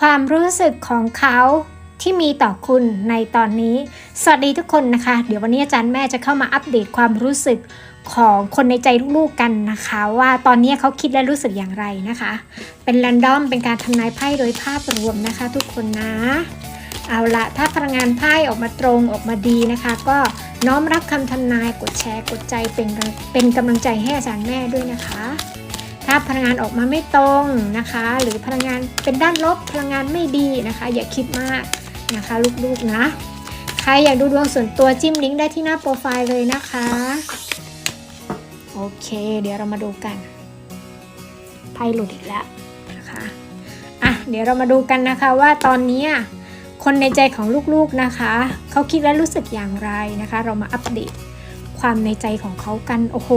ความรู้สึกของเขาที่มีต่อคุณในตอนนี้ สวัสดีทุกคนนะคะ เดี๋ยววันนี้อาจารย์แม่จะเข้ามาอัปเดตความรู้สึกของคนในใจลูกๆกันนะคะ ว่าตอนนี้เขาคิดและรู้สึกอย่างไรนะคะ เป็นแรนดอมเป็นการทำนายไพ่โดยภาพรวมนะคะ ทุกคนนะ เอาละถ้าพลังงานไพ่ออกมาตรงออกมาดีนะคะ ก็น้อมรับคำทำนายกดแชร์กดใจเป็นเป็นกำลังใจให้อาจารย์แม่ด้วยนะคะ ถ้าพลังงานออกมาไม่ตรงนะคะ หรือพลังงานเป็นด้านลบพลังงานไม่ดีนะคะ อย่าคิดมากนะคะลูกๆนะ ใครอยากดูดวงส่วนตัวจิ้มลิงก์ได้ที่หน้าโปรไฟล์เลยนะคะ โอเค เดี๋ยวเรามาดูกันไพ่หลุดอีกแล้วนะคะอะเดี๋ยวเรามาดูกันนะคะว่าตอนนี้คนในใจของลูกๆนะคะเขาคิดและรู้สึกอย่างไรนะคะ เรามาอัปเดตความในใจของเขากันโอ้โห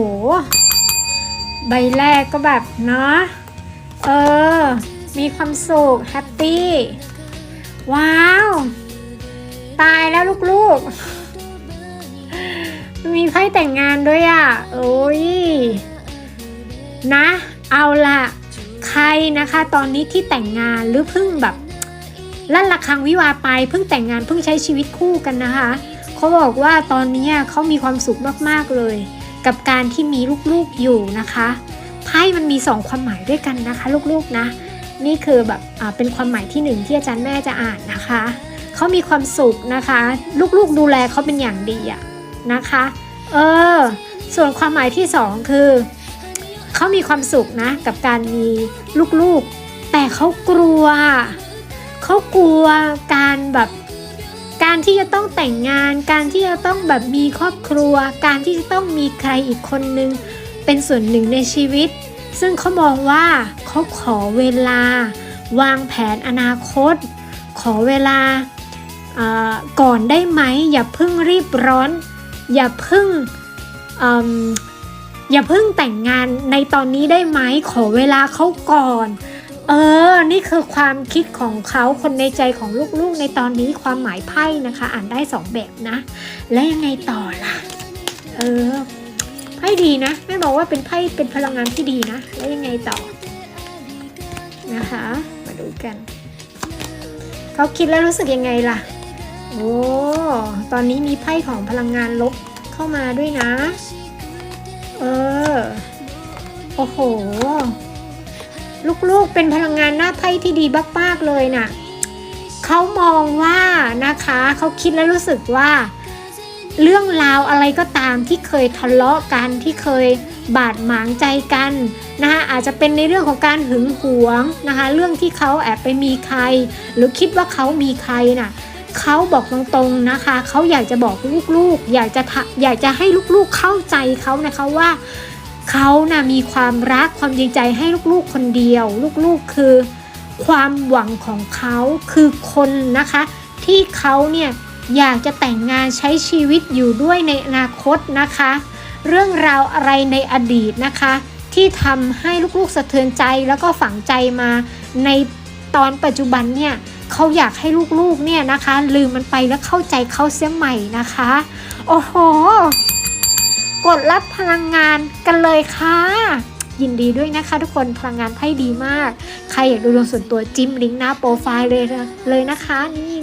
ใบแรกก็แบบเนาะ เออ มีความสุขแฮปปี้ ว้าว ตายแล้วลูกๆ มีไพ่แต่งงานด้วยอะ่ะ โอ้ย นะ เอาละใครนะคะ ตอนนี้ที่แต่งงานหรือเพิ่งแบบลั่นระฆังวิวาไปเพิ่งแต่งงานเพิ่งใช้ชีวิตคู่กันนะคะ เขาบอกว่าตอนนี้เขามีความสุขมากๆเลย กับการที่มีลูกๆอยู่นะคะไพ่มันมีสองความหมายด้วยกันนะคะ ลูกๆนะ นี่คือแบบเป็นความหมายที่หนึ่งที่อาจารย์แม่จะอ่านนะคะเขามีความสุขนะคะ ลูกๆดูแลเขาเป็นอย่างดีอะนะคะเออส่วนความหมายที่สองคือเขามีความสุขนะ กับการมีลูกๆ แต่เขากลัวเขากลัวการแบบ การที่จะต้องแต่งงาน การที่จะต้องแบบมีครอบครัว การที่จะต้องมีใครอีกคนนึง เป็นส่วนหนึ่งในชีวิต ซึ่งเขามองว่าเขาขอเวลา วางแผนอนาคต ขอเวลาอ่าก่อนได้ไหม อย่าเพิ่งรีบร้อน อย่าเพิ่งออย่าเพิ่งแต่งงานในตอนนี้ได้ไหมขอเวลาเขาก่อน เออ นี่คือความคิดของเขาคนในใจของลูกๆ ในตอนนี้ความหมายไพ่นะคะ อ่านได้สองแบบนะ และยังไงต่อล่ะ เออ ไพ่ดีนะแม่บอกว่าเป็นไพ่เป็นพลังงานที่ดีนะ แล้วยังไงต่อ นะคะ มาดูกัน เขาคิดแล้วรู้สึกยังไงล่ะ โอ้ ตอนนี้มีไพ่ของพลังงานลบเข้ามาด้วยนะ เออ โอ้โห ลูกๆเป็นพลังงานหน้าไพ่ที่ดีมากๆเลยน่ะเขามองว่านะคะเขาคิดแล้วรู้สึกว่า เรื่องราวอะไรก็ตามที่เคยทะเลาะกันที่เคยบาดหมางใจกันนะคะอาจจะเป็นในเรื่องของการหึงหวงนะคะเรื่องที่เขาแอบไปมีใคร หรือคิดว่าเขามีใครน่ะเขาบอกตรงๆนะคะ เขาอยากจะบอกลูกๆ อยากจะอยากจะให้ลูกๆเข้าใจเขานะคะว่า เขานะ่ะมีความรักความจริงใจให้ลูกๆคนเดียว ลูกๆคือ ความหวังของเขาคือคนนะคะ ที่เขาเนี่ยอยากจะแต่งงานใช้ชีวิตอยู่ด้วยในอนาคตนะคะ เรื่องราวอะไรในอดีตนะคะ ที่ทำให้ลูกๆสะเทือนใจแล้วก็ฝังใจมาในตอนปัจจุบันเนี่ยเขาอยากให้ลูกๆเนี่ยนะคะ ลืมมันไปแล้วเข้าใจเขาเสียใหม่นะคะ โอ้โห กดรับพลังงานกันเลยค่ะ ยินดีด้วยนะคะทุกคนพลังงานไพ่ดีมาก ใครอยากดูดวงส่วนตัวจิ้มลิงก์หน้าโปรไฟล์เลยเลยนะคะนี่